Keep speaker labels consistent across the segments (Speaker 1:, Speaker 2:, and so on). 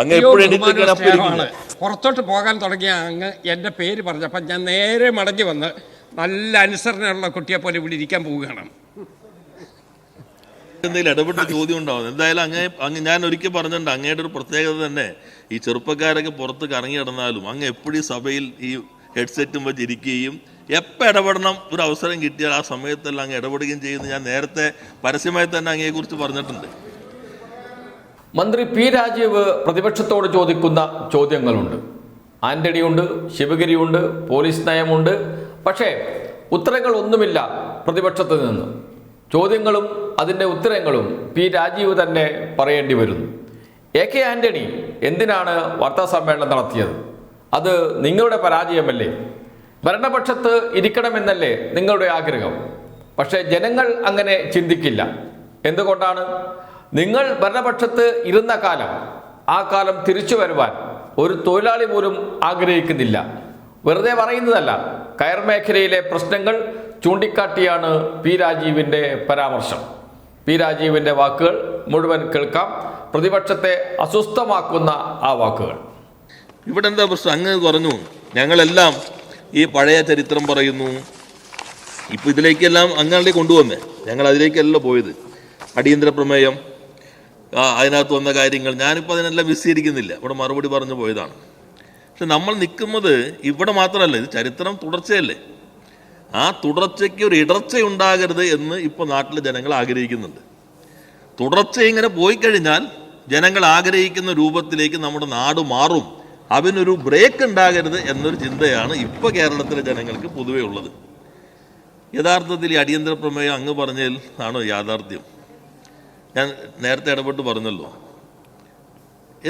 Speaker 1: അങ്ങ് എപ്പോഴും
Speaker 2: പുറത്തോട്ട് പോകാൻ തുടങ്ങിയ അങ്ങ് എന്റെ പേര് പറഞ്ഞപ്പോൾ ഞാൻ നേരെ മടങ്ങി വന്ന് നല്ല അനുസരണയുള്ള കുട്ടിയെ പോലെ ഇവിടെ ഇരിക്കാൻ പോവുകയാണ്.
Speaker 1: എന്തെങ്കിലും ഇടപെട്ട ചോദ്യം ഉണ്ടാവും എന്തായാലും അങ്ങേ അങ്ങ് ഞാൻ ഒരിക്കൽ പറഞ്ഞിട്ടുണ്ട് അങ്ങയുടെ ഒരു പ്രത്യേകത തന്നെ ഈ ചെറുപ്പക്കാരൊക്കെ പുറത്ത് കറങ്ങി കിടന്നാലും അങ്ങ് എപ്പോഴും സഭയിൽ ഈ ഹെഡ്സെറ്റും വെച്ച് ഇരിക്കുകയും എപ്പോൾ ഇടപെടണം ഒരു അവസരം കിട്ടിയാൽ ആ സമയത്തെല്ലാം അങ്ങ് ഇടപെടുകയും ചെയ്യുന്നു ഞാൻ നേരത്തെ പരസ്യമായി തന്നെ അങ്ങയെക്കുറിച്ച് പറഞ്ഞിട്ടുണ്ട്.
Speaker 3: മന്ത്രി പി രാജീവ് പ്രതിപക്ഷത്തോട് ചോദിക്കുന്ന ചോദ്യങ്ങളുണ്ട്. ആന്റണിയുണ്ട് ശിവഗിരിയുണ്ട് പോലീസ് നയമുണ്ട്. പക്ഷേ ഉത്തരങ്ങൾ ഒന്നുമില്ല പ്രതിപക്ഷത്ത് നിന്ന്. ചോദ്യങ്ങളും അതിന്റെ ഉത്തരങ്ങളും പി രാജീവ് തന്നെ പറയേണ്ടി വരുന്നു. എ കെ ആന്റണി എന്തിനാണ് വാർത്താ സമ്മേളനം നടത്തിയത്? അത് നിങ്ങളുടെ പരാജയമല്ലേ? ഭരണപക്ഷത്ത് ഇരിക്കണമെന്നല്ലേ നിങ്ങളുടെ ആഗ്രഹം? പക്ഷേ ജനങ്ങൾ അങ്ങനെ ചിന്തിക്കില്ല. എന്തുകൊണ്ടാണ്? നിങ്ങൾ ഭരണപക്ഷത്ത് ഇരുന്ന കാലം ആ കാലം തിരിച്ചു വരുവാൻ ഒരു തൊഴിലാളി പോലും ആഗ്രഹിക്കുന്നില്ല. വെറുതെ പറയുന്നതല്ല കയർ മേഖലയിലെ പ്രശ്നങ്ങൾ ചൂണ്ടിക്കാട്ടിയാണ് പി രാജീവിന്റെ പരാമർശം. പി രാജീവിന്റെ വാക്കുകൾ മുഴുവൻ കേൾക്കാം. പ്രതിപക്ഷത്തെ അസ്വസ്ഥമാക്കുന്ന ആ വാക്കുകൾ.
Speaker 1: ഇവിടെ എന്താ പ്രശ്നം? അങ്ങ് പറഞ്ഞു ഞങ്ങളെല്ലാം ഈ പഴയ ചരിത്രം പറയുന്നു. ഇപ്പൊ ഇതിലേക്കെല്ലാം അങ്ങനെ കൊണ്ടുവന്നേ. ഞങ്ങൾ അതിലേക്കല്ല പോയത്. അടിയന്തര പ്രമേയം ആ, അതിനകത്ത് വന്ന കാര്യങ്ങൾ. ഞാനിപ്പോൾ അതിനെല്ലാം വിശദീകരിക്കുന്നില്ല ഇവിടെ മറുപടി പറഞ്ഞു പോയതാണ്. പക്ഷെ നമ്മൾ നിൽക്കുന്നത് ഇവിടെ മാത്രമല്ല ഇത് ചരിത്രം തുടർച്ചയല്ലേ? ആ തുടർച്ചയ്ക്ക് ഒരു ഇടർച്ച ഉണ്ടാകരുത് എന്ന് ഇപ്പോൾ നാട്ടിലെ ജനങ്ങൾ ആഗ്രഹിക്കുന്നുണ്ട്. തുടർച്ച ഇങ്ങനെ പോയി കഴിഞ്ഞാൽ ജനങ്ങൾ ആഗ്രഹിക്കുന്ന രൂപത്തിലേക്ക് നമ്മുടെ നാട് മാറും. അതിനൊരു ബ്രേക്ക് ഉണ്ടാകരുത് എന്നൊരു ചിന്തയാണ് ഇപ്പോൾ കേരളത്തിലെ ജനങ്ങൾക്ക് പൊതുവേ ഉള്ളത്. യഥാർത്ഥത്തിൽ ഈ അടിയന്തര പ്രമേയം അങ്ങ് പറഞ്ഞതിൽ ആണോ യാഥാർത്ഥ്യം? ഞാൻ നേരത്തെ ഇടപെട്ട് പറഞ്ഞല്ലോ.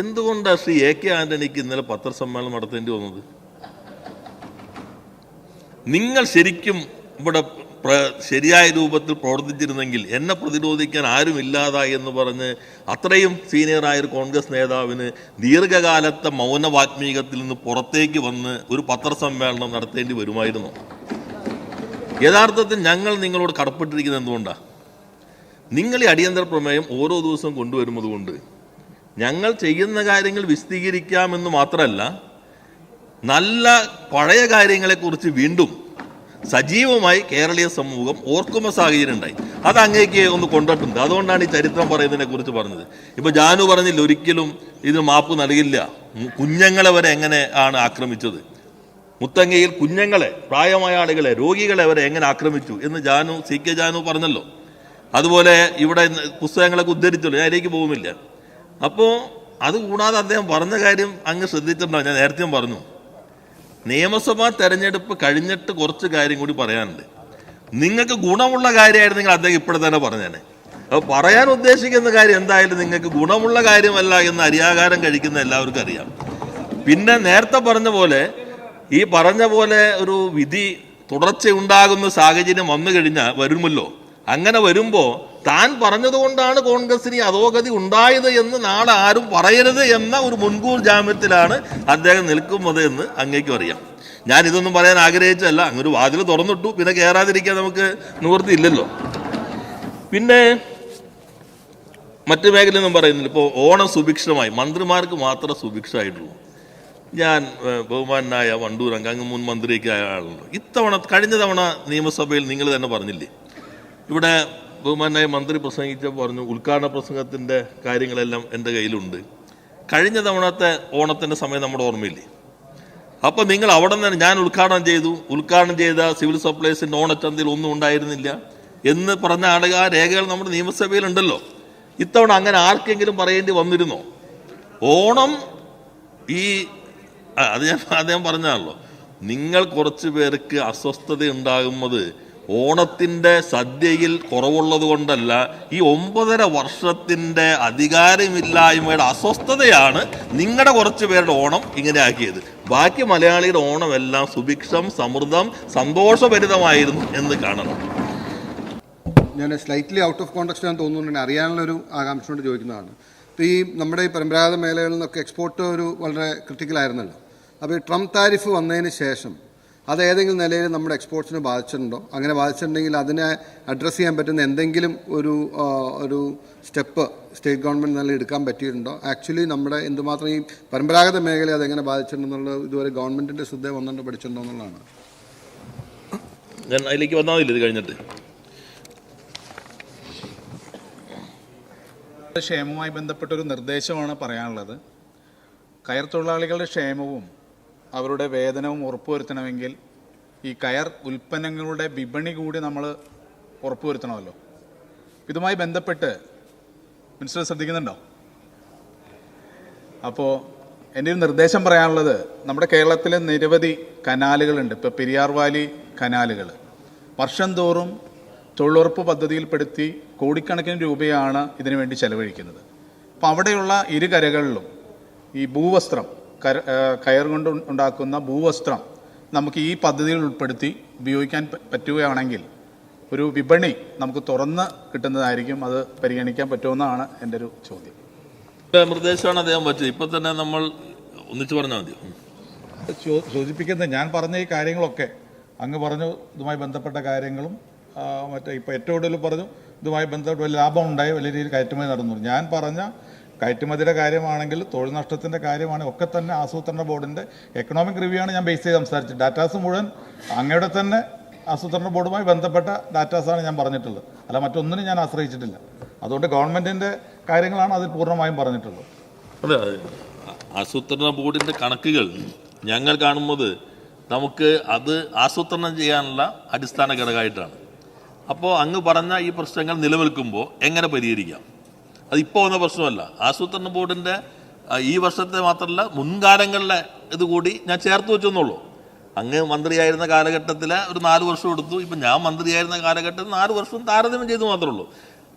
Speaker 1: എന്തുകൊണ്ടാണ് ശ്രീ എ കെ ആന്റണിക്ക് ഇന്നലെ പത്രസമ്മേളനം നടത്തേണ്ടി വന്നത്? നിങ്ങൾ ശരിക്കും ഇവിടെ ശരിയായ രൂപത്തിൽ പ്രവർത്തിച്ചിരുന്നെങ്കിൽ എന്നെ പ്രതിരോധിക്കാൻ ആരും ഇല്ലാതായി എന്ന് പറഞ്ഞ് അത്രയും സീനിയറായ ഒരു കോൺഗ്രസ് നേതാവിന് ദീർഘകാലത്തെ മൗനവാത്മീകത്തിൽ നിന്ന് പുറത്തേക്ക് വന്ന് ഒരു പത്രസമ്മേളനം നടത്തേണ്ടി വരുമായിരുന്നു. യഥാർത്ഥത്തിൽ ഞങ്ങൾ നിങ്ങളോട് കടപ്പെട്ടിരിക്കുന്നത് എന്തുകൊണ്ടാണ് നിങ്ങൾ ഈ അടിയന്തര പ്രമേയം ഓരോ ദിവസവും കൊണ്ടുവരുന്നത് കൊണ്ട് ഞങ്ങൾ ചെയ്യുന്ന കാര്യങ്ങൾ വിശദീകരിക്കാമെന്ന് മാത്രമല്ല നല്ല പഴയ കാര്യങ്ങളെക്കുറിച്ച് വീണ്ടും സജീവമായി കേരളീയ സമൂഹം ഓർക്കുന്ന സാഹചര്യം ഉണ്ടായി. അത് അങ്ങേക്ക് ഒന്ന് കൊണ്ടിട്ടുണ്ട് അതുകൊണ്ടാണ് ഈ ചരിത്രം പറയുന്നതിനെ കുറിച്ച് പറഞ്ഞത്. ഇപ്പൊ ജാനു പറഞ്ഞില്ല ഒരിക്കലും ഇത് മാപ്പ് നൽകില്ല. കുഞ്ഞുങ്ങളെ വരെ എങ്ങനെ ആണ് ആക്രമിച്ചത്? മുത്തങ്ങയിൽ കുഞ്ഞുങ്ങളെ പ്രായമായ ആളുകളെ രോഗികളെ വരെ എങ്ങനെ ആക്രമിച്ചു എന്ന് ജാനു സി കെ ജാനു പറഞ്ഞല്ലോ. അതുപോലെ ഇവിടെ പുസ്തകങ്ങളൊക്കെ ഉദ്ധരിച്ചുള്ളൂ ഞാൻ അതിലേക്ക് പോകുന്നില്ല. അപ്പോൾ അതുകൂടാതെ അദ്ദേഹം പറഞ്ഞ കാര്യം അങ്ങ് ശ്രദ്ധിച്ചിട്ടുണ്ടാവും. ഞാൻ നേരത്തെയും പറഞ്ഞു. നിയമസഭാ തെരഞ്ഞെടുപ്പ് കഴിഞ്ഞിട്ട് കുറച്ച് കാര്യം കൂടി പറയാനുണ്ട്. നിങ്ങൾക്ക് ഗുണമുള്ള കാര്യമായിരുന്നെങ്കിൽ അദ്ദേഹം ഇപ്പോഴെ തന്നെ പറഞ്ഞേനെ. അപ്പോൾ പറയാൻ ഉദ്ദേശിക്കുന്ന കാര്യം എന്തായാലും നിങ്ങൾക്ക് ഗുണമുള്ള കാര്യമല്ല എന്ന് അരിയാകാരം കഴിക്കുന്ന എല്ലാവർക്കും അറിയാം. പിന്നെ നേരത്തെ പറഞ്ഞ പോലെ ഈ പറഞ്ഞ പോലെ ഒരു വിധി തുടർച്ചയുണ്ടാകുന്ന സാഹചര്യം വന്നു കഴിഞ്ഞാൽ വരുമല്ലോ. അങ്ങനെ വരുമ്പോൾ താൻ പറഞ്ഞതുകൊണ്ടാണ് കോൺഗ്രസിന് അധോഗതി ഉണ്ടായത് എന്ന് നാളെ ആരും പറയരുത് എന്ന ഒരു മുൻകൂർ ജാമ്യത്തിലാണ് അദ്ദേഹം നിൽക്കുന്നത് എന്ന് അങ്ങേക്കും അറിയാം. ഞാൻ ഇതൊന്നും പറയാൻ ആഗ്രഹിച്ചല്ല അങ്ങൊരു വാതിൽ തുറന്നിട്ടു. പിന്നെ കയറാതിരിക്കാൻ നമുക്ക് നിവൃത്തിയില്ലല്ലോ പിന്നെ മറ്റു മേഖലയൊന്നും പറയുന്നില്ല. ഇപ്പോൾ ഓണം സുഭിക്ഷമായി മന്ത്രിമാർക്ക് മാത്രമേ സുഭിക്ഷമായിട്ടുള്ളൂ. ഞാൻ ബഹുമാനായ വണ്ടൂർ അംഗം മുൻ മന്ത്രിയൊക്കെ ആയ ആളുണ്ട്. ഇത്തവണ കഴിഞ്ഞ തവണ നിയമസഭയിൽ നിങ്ങൾ തന്നെ പറഞ്ഞില്ലേ? ഇവിടെ ബഹുമാനായ മന്ത്രി പ്രസംഗിച്ചപ്പോൾ പറഞ്ഞു ഉദ്ഘാടന പ്രസംഗത്തിന്റെ കാര്യങ്ങളെല്ലാം എന്റെ കയ്യിലുണ്ട്. കഴിഞ്ഞ തവണത്തെ ഓണത്തിന്റെ സമയം നമ്മുടെ ഓർമ്മയില്ലേ? അപ്പോൾ നിങ്ങൾ അവിടെ നിന്ന് ഞാൻ ഉദ്ഘാടനം ചെയ്തു. ഉദ്ഘാടനം ചെയ്ത സിവിൽ സപ്ലൈസിന്റെ ഓണച്ചന്തയിൽ ഒന്നും ഉണ്ടായിരുന്നില്ല. എന്ന് പറഞ്ഞ ആളുകൾ ആ രേഖകൾ നമ്മുടെ നിയമസഭയിലുണ്ടല്ലോ. ഇത്തവണ അങ്ങനെ ആർക്കെങ്കിലും പറയേണ്ടി വന്നിരുന്നോ? ഓണം ഈ അത് ഞാൻ അദ്ദേഹം പറഞ്ഞാണല്ലോ നിങ്ങൾ കുറച്ച് പേർക്ക് അസ്വസ്ഥത ഉണ്ടാകുന്നത് ഓണത്തിന്റെ സദ്യയിൽ കുറവുള്ളത് കൊണ്ടല്ല ഈ ഒമ്പതര വർഷത്തിന്റെ അധികാരമില്ലായ്മയുടെ അസ്വസ്ഥതയാണ് നിങ്ങളുടെ കുറച്ച് പേരുടെ ഓണം ഇങ്ങനെ ആക്കിയത് ബാക്കി മലയാളിയുടെ ഓണമെല്ലാം സുഭിക്ഷം സമൃദ്ധം സന്തോഷഭരിതമായിരുന്നു എന്ന് കാണണം.
Speaker 4: ഞാൻ സ്ലൈറ്റ്ലി ഔട്ട് ഓഫ് കോണ്ടക്സ്റ്റ് ഞാൻ തോന്നുന്നുണ്ട്. അറിയാനുള്ള ഒരു ആകാംക്ഷ കൊണ്ട് ചോദിക്കുന്നതാണ്. ഇപ്പോൾ ഈ നമ്മുടെ ഈ പരമ്പരാഗത മേഖലകളിൽ നിന്നൊക്കെ എക്സ്പോർട്ട് ഒരു വളരെ ക്രിട്ടിക്കൽ ആയിരുന്നല്ലോ. അപ്പോൾ ഈ ട്രംപ് താരിഫ് വന്നതിന് ശേഷം അത് ഏതെങ്കിലും നിലയിൽ നമ്മുടെ എക്സ്പോർട്സിനെ ബാധിച്ചിട്ടുണ്ടോ? അങ്ങനെ ബാധിച്ചിട്ടുണ്ടെങ്കിൽ അതിനെ അഡ്രസ്സ് ചെയ്യാൻ പറ്റുന്ന എന്തെങ്കിലും ഒരു ഒരു സ്റ്റെപ്പ് സ്റ്റേറ്റ് ഗവൺമെന്റ് നില എടുക്കാൻ പറ്റിയിട്ടുണ്ടോ? ആക്ച്വലി നമ്മുടെ എന്തുമാത്രം ഈ പരമ്പരാഗത മേഖലയെ അതെങ്ങനെ ബാധിച്ചിട്ടുണ്ടെന്നുള്ളത് ഇതുവരെ ഗവൺമെന്റിന്റെ ശ്രദ്ധ വന്നിട്ട് പഠിച്ചിട്ടുണ്ടോ എന്നുള്ളതാണ്.
Speaker 1: ഞാൻ അതിലേക്ക് വന്നാൽ മതില്ലേ ഇത് കഴിഞ്ഞിട്ട്.
Speaker 5: ക്ഷേമവുമായി ബന്ധപ്പെട്ടൊരു നിർദ്ദേശമാണ് പറയാനുള്ളത്. കയർ തൊഴിലാളികളുടെ ക്ഷേമവും അവരുടെ വേതനവും ഉറപ്പുവരുത്തണമെങ്കിൽ ഈ കയർ ഉൽപ്പന്നങ്ങളുടെ വിപണി കൂടി നമ്മൾ ഉറപ്പുവരുത്തണമല്ലോ. ഇതുമായി ബന്ധപ്പെട്ട് മിനിസ്റ്റർ ശ്രദ്ധിക്കുന്നുണ്ടോ? അപ്പോൾ എന്റെ ഒരു നിർദ്ദേശം പറയാനുള്ളത് നമ്മുടെ കേരളത്തിൽ നിരവധി കനാലുകളുണ്ട്. ഇപ്പോൾ പെരിയാർ വാലി കനാലുകൾ. വർഷം തോറും തൊഴിലുറപ്പ് പദ്ധതിയിൽപ്പെടുത്തി കോടിക്കണക്കിന് രൂപയാണ് ഇതിനു വേണ്ടി ചെലവഴിക്കുന്നത്. അപ്പോൾ അവിടെയുള്ള ഇരു കരകളിലും ഈ ഭൂവസ്ത്രം കയർ കൊണ്ട് ഉണ്ടാക്കുന്ന ഭൂവസ്ത്രം നമുക്ക് ഈ പദ്ധതിയിൽ ഉൾപ്പെടുത്തി ഉപയോഗിക്കാൻ പറ്റുകയാണെങ്കിൽ ഒരു വിപണി നമുക്ക് തുറന്ന് കിട്ടുന്നതായിരിക്കും അത് പരിഗണിക്കാൻ പറ്റുമെന്നാണ് എന്റെ ഒരു ചോദ്യം.
Speaker 1: നിർദ്ദേശമാണ് അദ്ദേഹം പറ്റിയത്. ഇപ്പം തന്നെ നമ്മൾ ഒന്നിച്ചു പറഞ്ഞാൽ മതി.
Speaker 6: സൂചിപ്പിക്കുന്നത് ഞാൻ പറഞ്ഞ ഈ കാര്യങ്ങളൊക്കെ അങ്ങ് പറഞ്ഞു ഇതുമായി ബന്ധപ്പെട്ട കാര്യങ്ങളും മറ്റേ ഇപ്പോൾ ഏറ്റവും കൂടുതൽ പറഞ്ഞു ഇതുമായി ബന്ധപ്പെട്ട് വലിയ ലാഭം ഉണ്ടായി വലിയ രീതിയിൽ കയറ്റുമതി നടന്നു. ഞാൻ പറഞ്ഞ കയറ്റുമതിയുടെ കാര്യമാണെങ്കിൽ തൊഴിൽ നഷ്ടത്തിന്റെ കാര്യമാണെങ്കിൽ ഒക്കെ തന്നെ ആസൂത്രണ ബോർഡിന്റെ എക്കണോമിക് റിവ്യൂ ആണ് ഞാൻ ബേസ് ചെയ്ത് സംസാരിച്ചത്. ഡാറ്റാസ് മുഴുവൻ അങ്ങയുടെ തന്നെ ആസൂത്രണ ബോർഡുമായി ബന്ധപ്പെട്ട ഡാറ്റാസാണ് ഞാൻ പറഞ്ഞിട്ടുള്ളത്. അല്ല മറ്റൊന്നിനും ഞാൻ ആശ്രയിച്ചിട്ടില്ല. അതുകൊണ്ട് ഗവൺമെന്റിന്റെ കാര്യങ്ങളാണ് അതിൽ പൂർണമായും പറഞ്ഞിട്ടുള്ളത്.
Speaker 1: അതെ ആസൂത്രണ ബോർഡിന്റെ കണക്കുകൾ ഞങ്ങൾ കാണുന്നത് നമുക്ക് അത് ആസൂത്രണം ചെയ്യാനുള്ള അടിസ്ഥാന ഘടകമായിട്ടാണ്. അപ്പോൾ അങ്ങ് പറഞ്ഞ ഈ പ്രശ്നങ്ങൾ നിലനിൽക്കുമ്പോൾ എങ്ങനെ പരിഹരിക്കാം? അത് ഇപ്പോൾ വന്ന പ്രശ്നമല്ല. ആസൂത്രണ ബോർഡിന്റെ ഈ വർഷത്തെ മാത്രമല്ല മുൻകാലങ്ങളിലെ ഇത് കൂടി ഞാൻ ചേർത്ത് വെച്ചെന്നുള്ളൂ അങ്ങ് മന്ത്രിയായിരുന്ന കാലഘട്ടത്തിൽ ഒരു നാല് വർഷം എടുത്തു. ഇപ്പം ഞാൻ മന്ത്രിയായിരുന്ന കാലഘട്ടത്തിൽ നാല് വർഷം താരതമ്യം ചെയ്തു മാത്രമേ ഉള്ളൂ.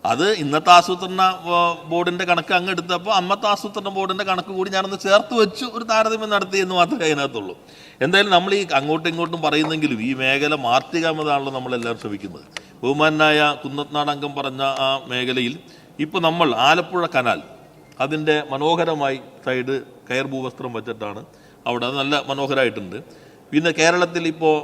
Speaker 1: അത് ഇന്നത്തെ ആസൂത്രണ ബോർഡിന്റെ കണക്ക് അങ്ങ് എടുത്തപ്പോൾ അന്നത്തെ ആസൂത്രണ ബോർഡിന്റെ കണക്ക് കൂടി ഞാനൊന്ന് ചേർത്ത് വെച്ചു ഒരു താരതമ്യം നടത്തി എന്ന് മാത്രമേ അതിനകത്തുള്ളൂ. എന്തായാലും നമ്മൾ ഈ അങ്ങോട്ടും ഇങ്ങോട്ടും പറയുന്നെങ്കിലും ഈ മേഖല മാർത്തികാമതാണല്ലോ നമ്മളെല്ലാവരും ശ്രമിക്കുന്നത്. ബഹുമാനായ കുന്നത്നാട് അംഗം പറഞ്ഞ ആ മേഖലയിൽ ഇപ്പോൾ നമ്മൾ ആലപ്പുഴ കനാൽ അതിന്റെ മനോഹരമായി സൈഡ് കയർ ഭൂവസ്ത്രം വെച്ചിട്ടാണ്. അവിടെ അത് നല്ല മനോഹരമായിട്ടുണ്ട് പിന്നെ കേരളത്തിൽ ഇപ്പോൾ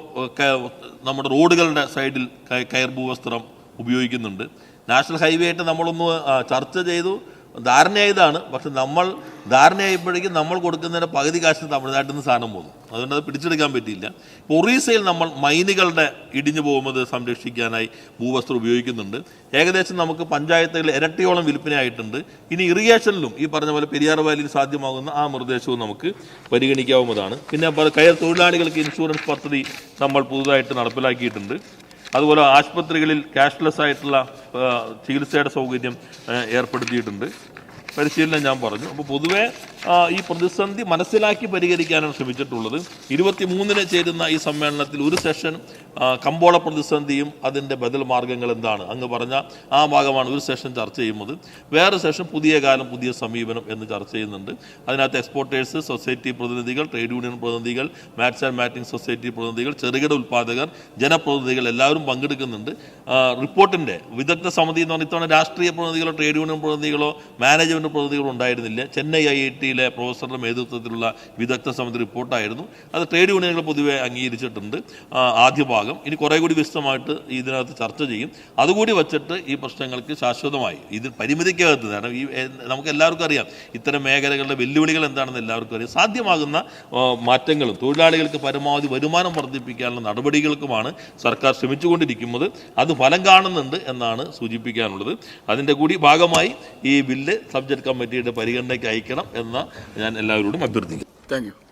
Speaker 1: നമ്മുടെ റോഡുകളുടെ സൈഡിൽ കയർ ഭൂവസ്ത്രം ഉപയോഗിക്കുന്നുണ്ട്. നാഷണൽ ഹൈവേ ആയിട്ട് നമ്മളൊന്ന് ചർച്ച ചെയ്തു. ധാരണയായതാണ്. പക്ഷെ നമ്മൾ ധാരണയായപ്പോഴേക്കും നമ്മൾ കൊടുക്കുന്നതിന്റെ പകുതി കാശ് തമിഴ്നാട്ടിൽ നിന്ന് സാധനം പോകുന്നു. അതുകൊണ്ട് അത് പിടിച്ചെടുക്കാൻ പറ്റിയില്ല. ഇപ്പോൾ ഒറീസയിൽ നമ്മൾ മൈനുകളുടെ ഇടിഞ്ഞു പോകുന്നത് സംരക്ഷിക്കാനായി ഭൂവസ്ത്രം ഉപയോഗിക്കുന്നുണ്ട്. ഏകദേശം നമുക്ക് പഞ്ചായത്തുകളിൽ ഇരട്ടിയോളം വിൽപ്പനയായിട്ടുണ്ട്. ഇനി ഇറിഗേഷനിലും ഈ പറഞ്ഞ പോലെ പെരിയാർ വാലിയിൽ സാധ്യമാകുന്ന ആ നിർദ്ദേശവും നമുക്ക് പരിഗണിക്കാവുന്നതാണ്. പിന്നെ കയർ തൊഴിലാളികൾക്ക് ഇൻഷുറൻസ് പദ്ധതി നമ്മൾ പുതുതായിട്ട് നടപ്പിലാക്കിയിട്ടുണ്ട്. അതുപോലെ ആശുപത്രികളിൽ ക്യാഷ്ലെസ് ആയിട്ടുള്ള ചികിത്സയുടെ സൗകര്യം ഏർപ്പെടുത്തിയിട്ടുണ്ട്. പരിശീലനം ഞാൻ പറഞ്ഞു. അപ്പോൾ പൊതുവേ ഈ പ്രതിസന്ധി മനസ്സിലാക്കി പരിഹരിക്കാനാണ് ശ്രമിച്ചിട്ടുള്ളത്. ഇരുപത്തി മൂന്നിന് ചേരുന്ന ഈ സമ്മേളനത്തിൽ ഒരു സെഷൻ കമ്പോള പ്രതിസന്ധിയും അതിന്റെ ബദൽ മാർഗങ്ങൾ എന്താണ്? അങ്ങ് പറഞ്ഞ ആ ഭാഗമാണ് ഒരു സെഷൻ ചർച്ച ചെയ്യുന്നത്. വേറെ സെഷൻ പുതിയ കാലം പുതിയ സമീപനം എന്ന് ചർച്ച ചെയ്യുന്നുണ്ട്. അതിനകത്ത് എക്സ്പോർട്ടേഴ്സ് സൊസൈറ്റി പ്രതിനിധികൾ ട്രേഡ് യൂണിയൻ പ്രതിനിധികൾ മാറ്റ്സ് ആൻഡ് മാറ്റിംഗ് സൊസൈറ്റി പ്രതിനിധികൾ ചെറുകിട ഉൽപ്പാദകർ ജനപ്രതിനിധികൾ എല്ലാവരും പങ്കെടുക്കുന്നുണ്ട്. റിപ്പോർട്ടിന്റെ വിദഗ്ധ സമിതി എന്ന് പറഞ്ഞാൽ ഇത്തവണ രാഷ്ട്രീയ പ്രതിനിധികളോ ട്രേഡ് യൂണിയൻ പ്രതിനിധികളോ മാനേജ്മെന്റ് പ്രതിനിധികളോ ഉണ്ടായിരുന്നില്ല. ചെന്നൈ ഐ ഐ ടിയിലെ പ്രൊഫസറുടെ നേതൃത്വത്തിലുള്ള വിദഗ്ധ സമിതി റിപ്പോർട്ടായിരുന്നു. അത് ട്രേഡ് യൂണിയനുകൾ പൊതുവെ അംഗീകരിച്ചിട്ടുണ്ട് ആദ്യ ഭാഗം. ഇനി കുറേ കൂടി വിശദമായിട്ട് ഇതിനകത്ത് ചർച്ച ചെയ്യും. അതുകൂടി വച്ചിട്ട് ഈ പ്രശ്നങ്ങൾക്ക് ശാശ്വതമായി ഇത് പരിമിതിക്കകത്ത് കാരണം ഈ നമുക്ക് എല്ലാവർക്കും അറിയാം ഇത്തരം മേഖലകളുടെ വെല്ലുവിളികൾ എന്താണെന്ന് എല്ലാവർക്കും അറിയാം. സാധ്യമാകുന്ന മാറ്റങ്ങളും തൊഴിലാളികൾക്ക് പരമാവധി വരുമാനം വർദ്ധിപ്പിക്കാനുള്ള നടപടികൾക്കുമാണ് സർക്കാർ ശ്രമിച്ചുകൊണ്ടിരിക്കുന്നത്. അത് ഫലം കാണുന്നുണ്ട് എന്നാണ് സൂചിപ്പിക്കാനുള്ളത്. അതിന്റെ കൂടി ഭാഗമായി ഈ ബില്ല് സബ്ജക്ട് കമ്മിറ്റിയുടെ പരിഗണനയ്ക്ക് അയക്കണം എന്ന് ഞാൻ എല്ലാവരോടും അഭ്യർത്ഥിക്കുന്നു.
Speaker 5: താങ്ക്